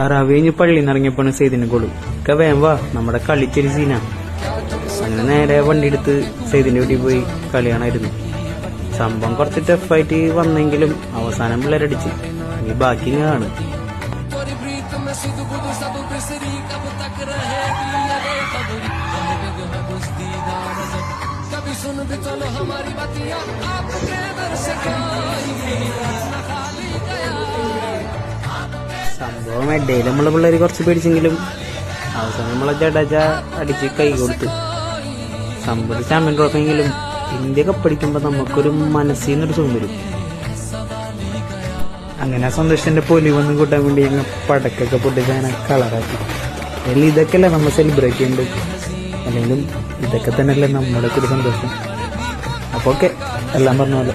തറാവ് കഴിഞ്ഞ് പള്ളിയിൽ നിന്ന് ഇറങ്ങിയപ്പോണ് സെയ്തിന് ഗോൾ. ഒക്കെ വേം വാ നമ്മുടെ കളിച്ചൊരു സീനാ അങ്ങനെ നേരെ വണ്ടി എടുത്ത് സെയ്തിന്റെ വീട്ടിൽ പോയി കളി കാണായിരുന്നു സംഭവം കുറച്ച് ടഫായിട്ട് വന്നെങ്കിലും അവസാനം പിള്ളേരടിച്ച് ഇനി ബാക്കി ഇങ്ങ് കാണും. സംഭവം ഇടയിൽ നമ്മളെ പിള്ളേർ കുറച്ച് പേടിച്ചെങ്കിലും അവസാനം നമ്മളെ ജഡേജ അടിച്ച് കൈ കൊടുത്തു സംഭവം ചാമ്പ്യൻ ട്രോഫിയെങ്കിലും ഇന്ത്യ കപ്പടിക്കുമ്പോൾ നമുക്കൊരു മനസ്സിൽ നിന്നൊരു സുഖം വരും. അങ്ങനെ ആ സന്തോഷത്തിന്റെ വന്ന് കൂട്ടാൻ വേണ്ടി ഞങ്ങൾ പടക്കൊക്കെ പൊട്ടിച്ച് അങ്ങനെ കളറാക്കി അല്ലെങ്കിൽ ഇതൊക്കെയല്ലേ നമ്മൾ സെലിബ്രേറ്റ് ചെയ്യേണ്ടത്? അല്ലെങ്കിൽ ഇതൊക്കെ തന്നെയല്ലേ നമ്മുടെ ഒരു സന്തോഷം. അപ്പോൾ ഓക്കെ എല്ലാം പറഞ്ഞ പോലെ.